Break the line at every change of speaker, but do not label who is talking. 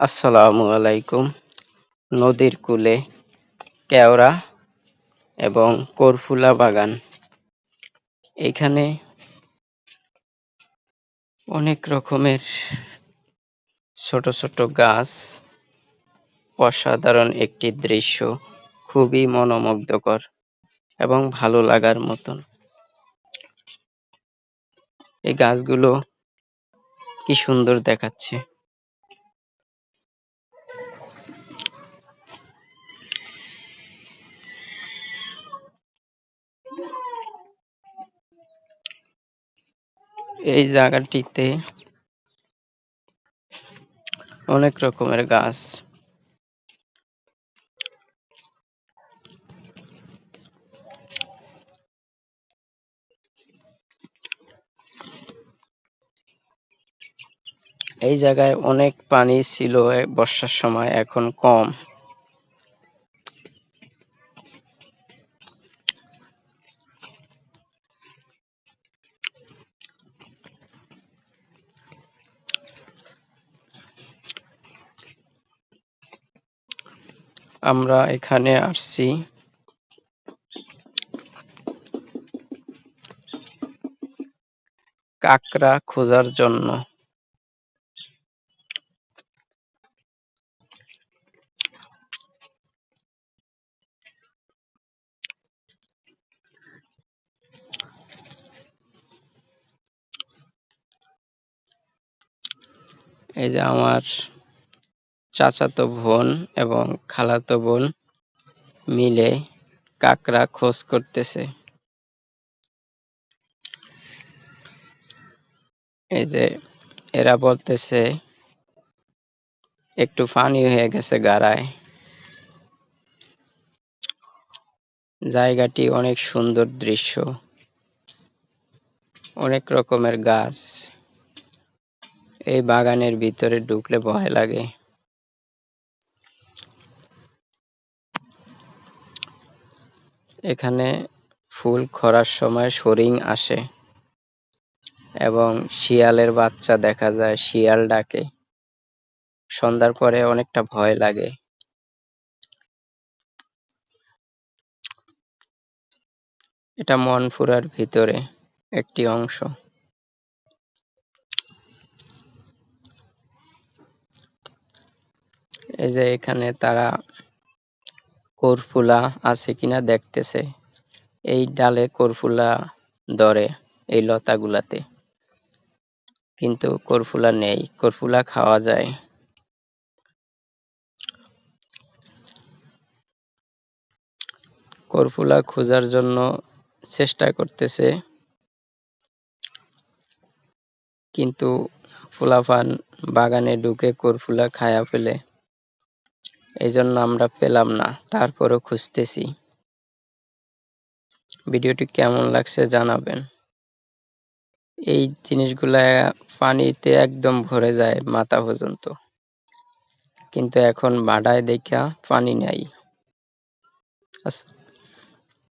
আসসালামু আলাইকুম। নদীর কূলে কেওড়া এবং করফুলা বাগান। এখানে অনেক রকমের ছোট ছোট গাছ, অসাধারণ একটি দৃশ্য, খুবই মনোমুগ্ধকর এবং ভালো লাগার মতন। এই গাছগুলো কি সুন্দর দেখাচ্ছে। এই জায়গাটিতে অনেক রকমের গাছ। এই জায়গায় অনেক পানি ছিল বর্ষার সময় এখন কম। আমরা এখানে আসছি। কাঁকড়া খোঁজার জন্য। এই যে আমার চাচাতো বোন এবং খালাতো বোন মিলে কাকড়া খোঁজ করতেছে। এই যে এরা বলতেছে, একটু পানি হয়ে গেছে গাড়ায়। জায়গাটি অনেক সুন্দর দৃশ্য। অনেক রকমের গাছ। এই বাগানের ভিতরে ঢুকলে ভয় লাগে। এখানে ফুল খরার সময় ফড়িং আসে এবং শিয়ালের বাচ্চা দেখা যায়, শিয়াল ডাকে। সন্ধ্যার পরে অনেকটা ভয় লাগে। এটা মনপুরার ভিতরে একটি অংশ। এই যে এখানে তারা করফুলা আছে কিনা দেখতেছে। এই ডালে করফুলা ধরে এই লতাগুলাতে। কিন্তু করফুলা নেই, করফুলা খাওয়া যায়। করফুলা খোঁজার জন্য চেষ্টা করতেছে। কিন্তু ফুলাফান বাগানে ঢুকে করফুলা খায়া ফেলে। এই জন্য আমরা পেলাম না, তারপরও খুঁজতেছি। ভিডিওটি কেমন লাগছে জানাবেন। এই জিনিসগুলা পানিতে একদম ভরে যায় মাথা পর্যন্ত। কিন্তু এখন বাডায় দেখা পানি নাই।